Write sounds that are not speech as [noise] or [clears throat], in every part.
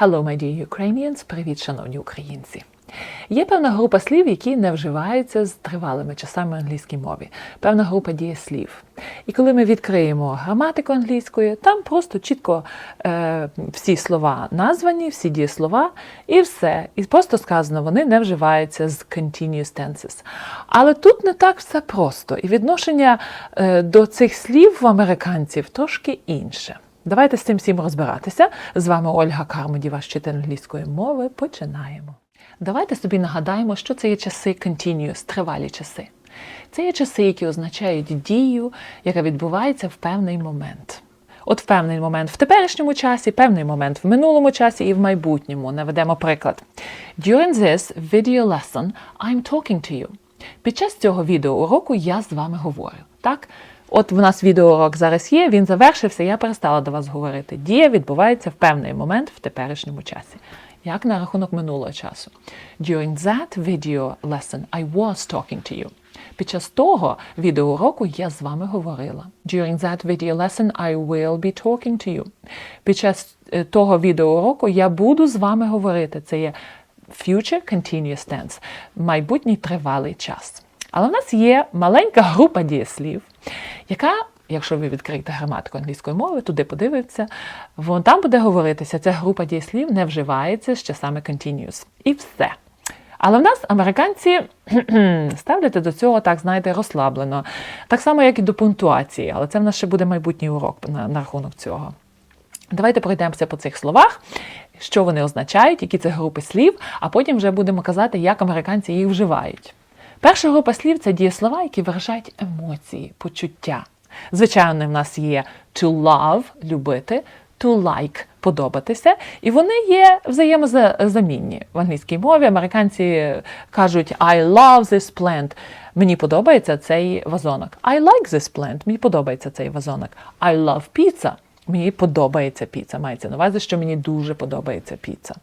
Hello, my dear Ukrainians! Привіт, шановні українці! Є певна група слів, які не вживаються з тривалими часами в англійській мові, певна група дієслів. І коли ми відкриємо граматику англійської, там просто чітко е, всі слова названі, всі дієслова, і все. І просто сказано, вони не вживаються з continuous tenses. Але тут не так все просто, і відношення е, до цих слів в американців трошки інше. Давайте з цим всім розбиратися. З вами Ольга Кармоді, ваш вчитель англійської мови. Починаємо. Давайте собі нагадаємо, що це є часи continuous, тривалі часи. Це є часи, які означають дію, яка відбувається в певний момент. От в певний момент в теперішньому часі, певний момент в минулому часі і в майбутньому. Наведемо приклад. During this video lesson I'm talking to you. Під час цього відеоуроку я з вами говорю. Так? От в нас відеоурок зараз є, він завершився, я перестала до вас говорити. Дія відбувається в певний момент в теперішньому часі. Як на рахунок минулого часу. During that video lesson I was talking to you. Під час того відеоуроку я з вами говорила. During that video lesson I will be talking to you. Під час е, того відеоуроку я буду з вами говорити. Це є future continuous tense, майбутній тривалий час. Але в нас є маленька група дієслів, яка, якщо ви відкриєте граматику англійської мови, туди подивитися, вон там буде говоритися, ця група дієслів не вживається з часами continuous. І все. Але в нас американці [clears throat] ставляться до цього, так, знаєте, розслаблено. Так само, як і до пунктуації, але це в нас ще буде майбутній урок на, на рахунок цього. Давайте пройдемося по цих словах, що вони означають, які це групи слів, а потім вже будемо казати, як американці їх вживають. Перша група слів це дієслова, які виражають емоції, почуття. Звичайно, в нас є to love любити, to like подобатися, і вони є взаємозамінні в англійській мові. Американці кажуть I love this plant. Мені подобається цей вазонок. I like this plant. Мені подобається цей вазонок. I love pizza. Мені подобається піца. Мається на увазі, що мені дуже подобається піца.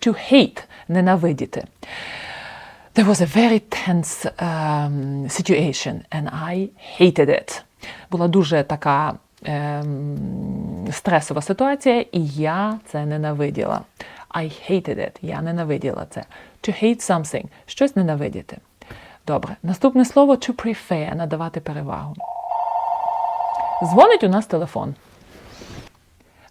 To hate ненавидіти. There was a very tense um, situation and I hated it. Була дуже така ем, стресова ситуація, і я це ненавиділа. I hated it. Я ненавиділа це. To hate something. Щось ненавидіти. Добре. Наступне слово to prefer надавати перевагу. Дзвонить у нас телефон.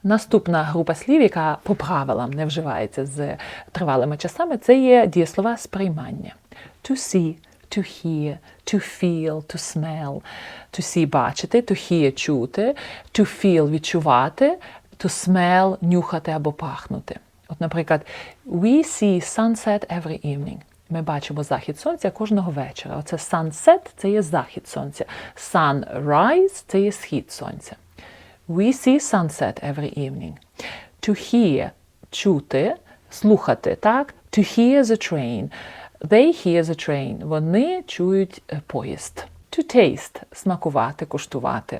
Наступна група слів, яка по правилам не вживається з тривалими часами, це є дієслова сприймання. To see, to hear, to feel, to smell. To see – бачити, to hear – чути, to feel – відчувати, to smell – нюхати або пахнути. От, наприклад, we see sunset every evening. Ми бачимо захід сонця кожного вечора. Оце sunset – це є захід сонця. Sunrise – це є схід сонця. We see sunset every evening. To hear – чути, слухати, так? To hear the train. They hear the train. Вони чують е, поїзд. To taste – смакувати, куштувати.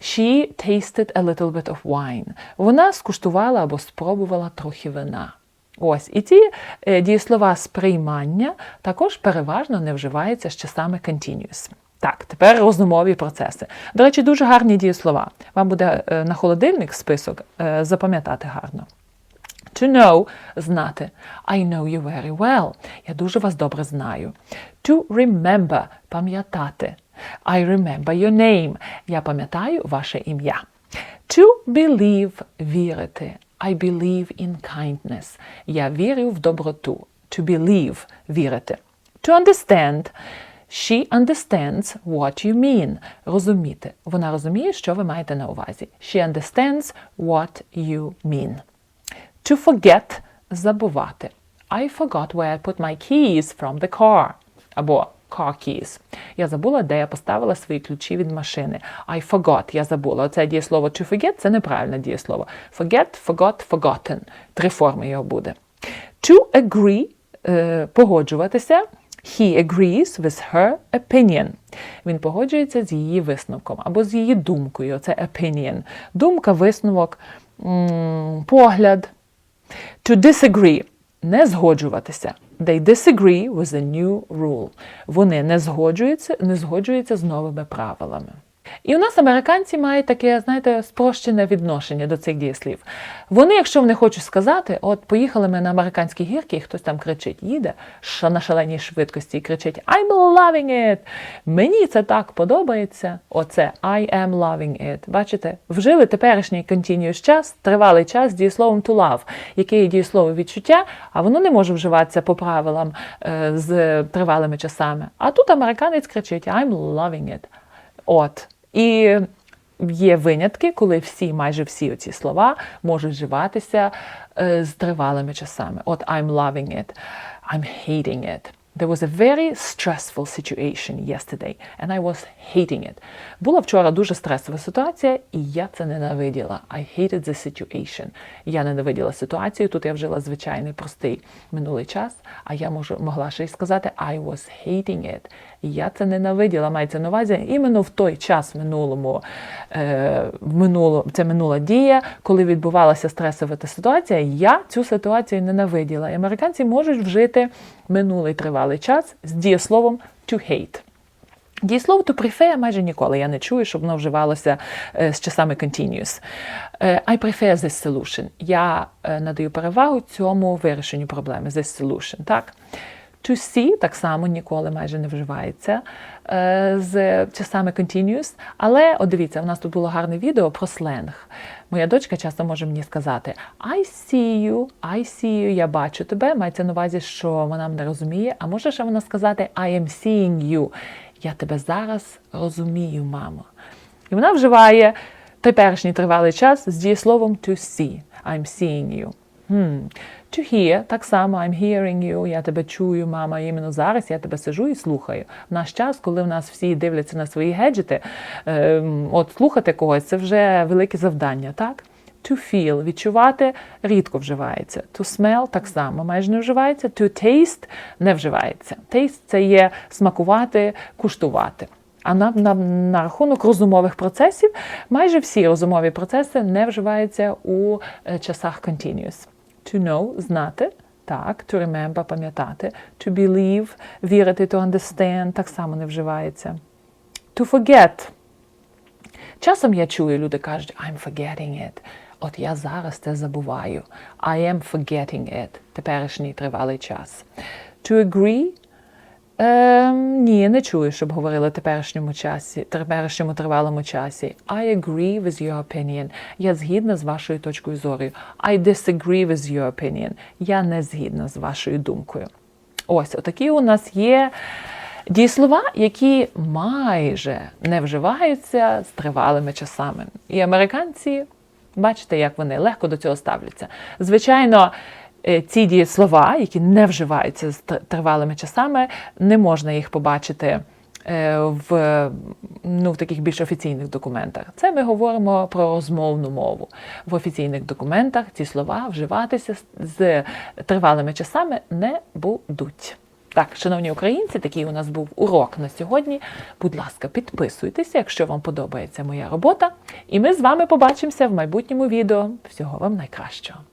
She tasted a little bit of wine. Вона скуштувала або спробувала трохи вина. Ось, і ці е, дієслова сприймання також переважно не вживаються з часами continuous. Так, тепер розумові процеси. До речі, дуже гарні дієслова. Вам буде е, на холодильник список е, запам'ятати гарно. To know – знати. I know you very well. Я дуже вас добре знаю. To remember – пам'ятати. I remember your name. Я пам'ятаю ваше ім'я. To believe – вірити. I believe in kindness. Я вірю в доброту. To believe – вірити. To understand – She understands what you mean. Розуміти. Вона розуміє, що ви маєте на увазі. She understands what you mean. To forget – забувати. I forgot where I put my keys from the car. Або car keys. Я забула, де я поставила свої ключі від машини. I forgot. Я забула. Оце дієслово to forget – це неправильне дієслово. Forget, forgot, forgotten. Три форми його буде. To agree е, – погоджуватися. He agrees with her opinion. Він погоджується з її висновком або з її думкою. Це opinion. Думка, висновок, погляд. To disagree не згоджуватися. They disagree with a new rule. Вони не згоджуються, не згоджуються з новими правилами. І у нас американці мають таке, знаєте, спрощене відношення до цих дієслів. Вони, якщо вони хочуть сказати, от поїхали ми на американські гірки, і хтось там кричить, їде ша- на шаленій швидкості і кричить I'm loving it. Мені це так подобається. Оце I am loving it. Бачите, вжили теперішній continuous час, тривалий час з дієсловом to love, яке є дієслово відчуття, а воно не може вживатися по правилам е, з тривалими часами. А тут американець кричить I'm loving it. От. І є винятки, коли всі, майже всі оці слова можуть вживатися е, з тривалими часами. От I'm loving it, I'm hating it. There was a very stressful situation yesterday, and I was hating it. Була вчора дуже стресова ситуація, і я це ненавиділа. I hated the situation. Я ненавиділа ситуацію. Тут я вжила звичайний простий минулий час, а я можу могла ще й сказати I was hating it. Я це ненавиділа. Мається на увазі іменно в той час минулому, е, минуло, це минула дія, коли відбувалася стресова та ситуація. Я цю ситуацію ненавиділа. І американці можуть вжити минулий тривалий час з дієсловом to hate. Дієслово to prefer майже ніколи. Я не чую, щоб воно вживалося е, з часами continuous. Е, I prefer this solution. Я е, надаю перевагу цьому вирішенню проблеми. This solution, так? To see так само ніколи майже не вживається е, з часами continuous. Але, от дивіться, у нас тут було гарне відео про сленг. Моя дочка часто може мені сказати I see you, I see you, я бачу тебе. Мається на увазі, що вона мене розуміє. А може ще вона сказати I am seeing you. Я тебе зараз розумію, мамо. І вона вживає теперішній тривалий час з дієсловом to see. I'm seeing you. Hmm. To hear, так само I'm hearing you, я тебе чую, мама, іменно зараз я тебе сижу і слухаю. В наш час, коли в нас всі дивляться на свої геджети, ем, от слухати когось це вже велике завдання, так? To feel, відчувати рідко вживається. To smell так само майже не вживається. To taste не вживається. Taste – це є смакувати, куштувати. А на, на, на рахунок розумових процесів, майже всі розумові процеси не вживаються у е, часах continuous. To know – знати, так, to remember – пам'ятати, to believe – вірити, to understand – так само не вживається. To forget – Часом я чую, люди кажуть, I'm forgetting it. От я зараз це забуваю. I am forgetting it. Теперішній тривалий час. To agree. Ем, ні, не чую, щоб говорили теперішньому часі, теперішньому тривалому часі. I agree with your opinion. Я згідна з вашою точкою зору. I disagree with your opinion. Я не згідна з вашою думкою. Ось, отакі у нас є дієслова, які майже не вживаються з тривалими часами. І американці, бачите, як вони легко до цього ставляться. Звичайно, е, ці дієслова, які не вживаються з тривалими часами, не можна їх побачити. е, В, ну, в таких більш офіційних документах. Це ми говоримо про розмовну мову. В офіційних документах ці слова вживатися з тривалими часами не будуть. Так, шановні українці, такий у нас був урок на сьогодні. Будь ласка, підписуйтеся, якщо вам подобається моя робота. І ми з вами побачимося в майбутньому відео. Всього вам найкращого!